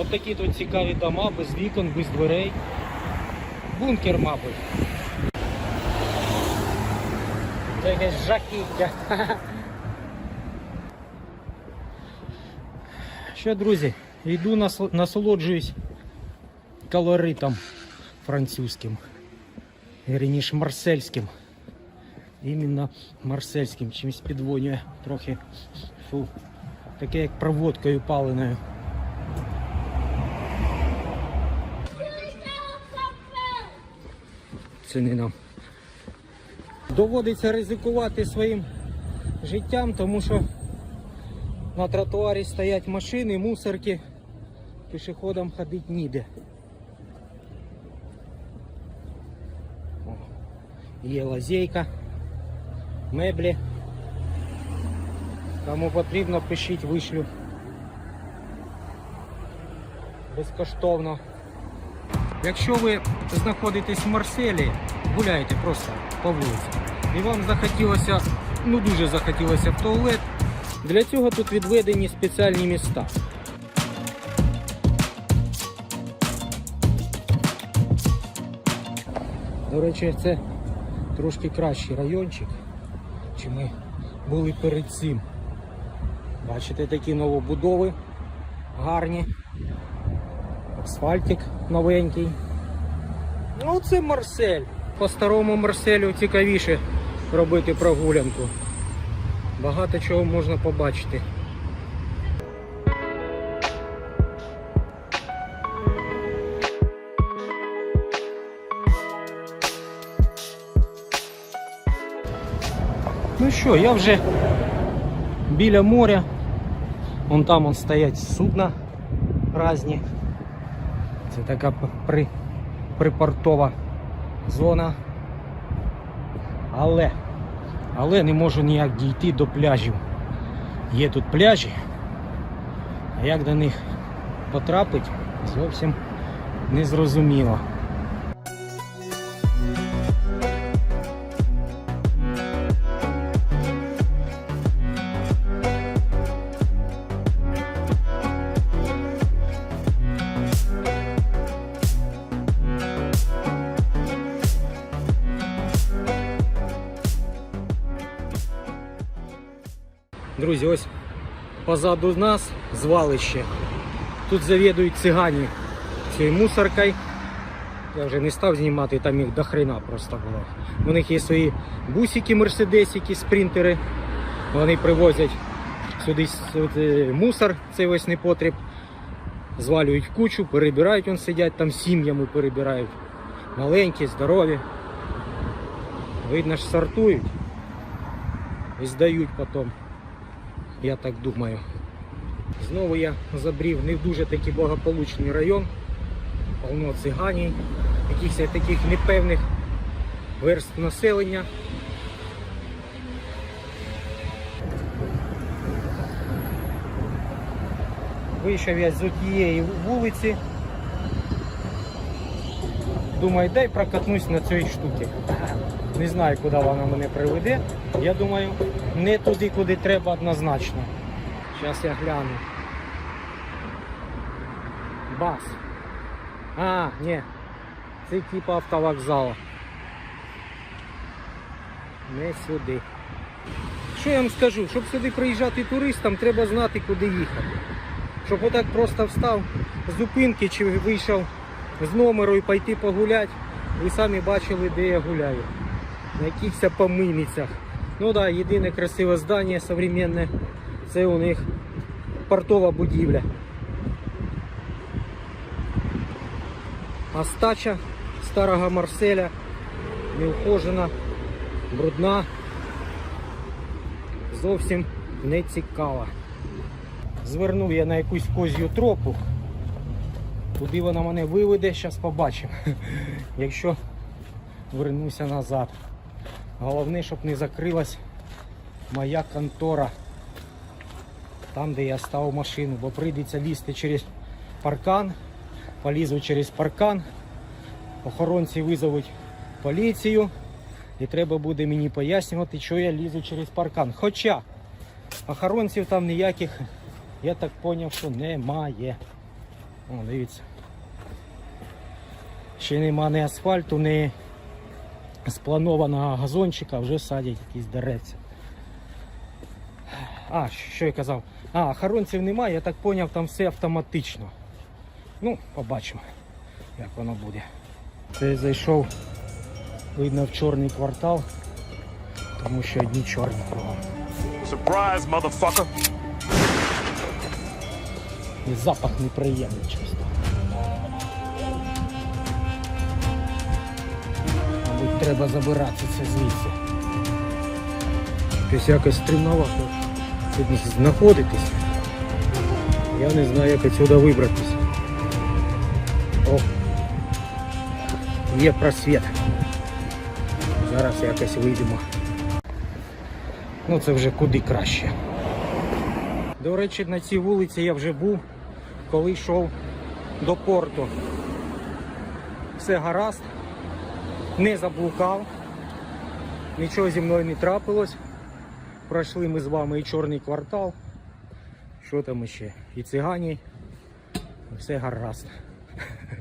От такі тут цікаві дома, без вікон, без дверей. Бункер, мабуть. Це якесь жахіття. Що, друзі, йду насолоджуюсь колоритом французьким. Вірніше марсельським. Іменно марсельським. Чимось підвонює трохи. Фу. Таке як проводкою паленою. Це не нам. Доводиться ризикувати своїм життям, тому що на тротуарі стоять машини, мусорки, пішоходам ходити ніде. О, Є лазейка, меблі. Кому потрібно, пишіть, вишлю. Безкоштовно. Якщо ви знаходитесь в Марселі, гуляєте просто по вулиці, і вам захотілося, ну дуже захотілося в туалет, для цього тут відведені спеціальні міста. До речі, це трошки кращий райончик, чи ми були перед цим. Бачите, такі новобудови гарні. Асфальтик новенький. Ну це Марсель. По старому Марселю цікавіше робити прогулянку. Багато чого можна побачити. Ну що, я вже біля моря. Вон там вон стоять судна різні. Це така при, припортова зона. Але, але не можу ніяк дійти до пляжів. Є тут пляжі, а як до них потрапити, зовсім не Друзі, ось позаду нас звалище. Тут завідують цигані цією мусоркою. Я вже не став знімати, там їх до хрена просто було. У них є свої бусики, мерседесики, спринтери. Вони привозять сюди, сюди мусор, цей весь непотріб. Звалюють кучу, перебирають, вон сидять, там сім'ями перебирають. Маленькі, здорові. Видно ж сортують і здають потім. Я так думаю. Знову я забрів не в дуже такий благополучний район, полно циганій, якихось таких непевних верст населення. Вийшов я з однієї вулиці. Думаю, дай прокатнусь на цій штуці. Не знаю, куди вона мене приведе. Я думаю, не туди, куди треба однозначно. Зараз я гляну. Бас. А, ні. Це типу автовокзала. Не сюди. Що я вам скажу? Щоб сюди приїжджати туристам, треба знати, куди їхати. Щоб отак просто встав з зупинки чи вийшов з номеру і пойти погуляти. Ви самі бачили, де я гуляю. На якихось помийницях. Ну так, да, єдине красиве здання современне, це у них портова будівля. Остача старого Марселя, неухожена, брудна, зовсім не цікава. Звернув я на якусь козью тропу. Куди вона мене виведе, зараз побачимо. Якщо вернуся назад. Головне, щоб не закрилась моя контора. Там, де я став машину, бо прийдеться лізти через паркан, полізу через паркан, охоронці визовуть поліцію і треба буде мені пояснювати, що я лізу через паркан. Хоча охоронців там ніяких, я так зрозумів, що немає. О, дивіться. Ще нема ні асфальту, ні спланованого газончика, вже садять якісь деревця. А, що я казав? А, охоронців немає, я так зрозумів, там все автоматично. Ну, побачимо, як воно буде. Це зайшов, видно, в чорний квартал, тому що одні чорні кругом. Surprise, motherfucker. І запах неприємний часто. Мабуть, треба забиратися це звідси. Тобто якось стримновато тут знаходитись. Я не знаю, як отсюда вибратися. О! Є просвіт. Зараз якось вийдемо. Ну це вже куди краще. До речі, на цій вулиці я вже був, коли йшов до порту. Все гаразд, не заблукав, нічого зі мною не трапилось. Пройшли ми з вами і чорний квартал. Що там ще? І цигані. Все гаразд.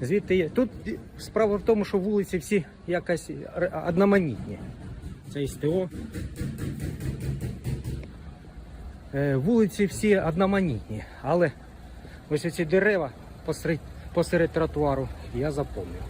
Звідти є. Тут справа в тому, що вулиці всі якось одноманітні. Це СТО. Е, Вулиці всі одноманітні, але ось ці дерева посеред, посеред тротуару я запомнив.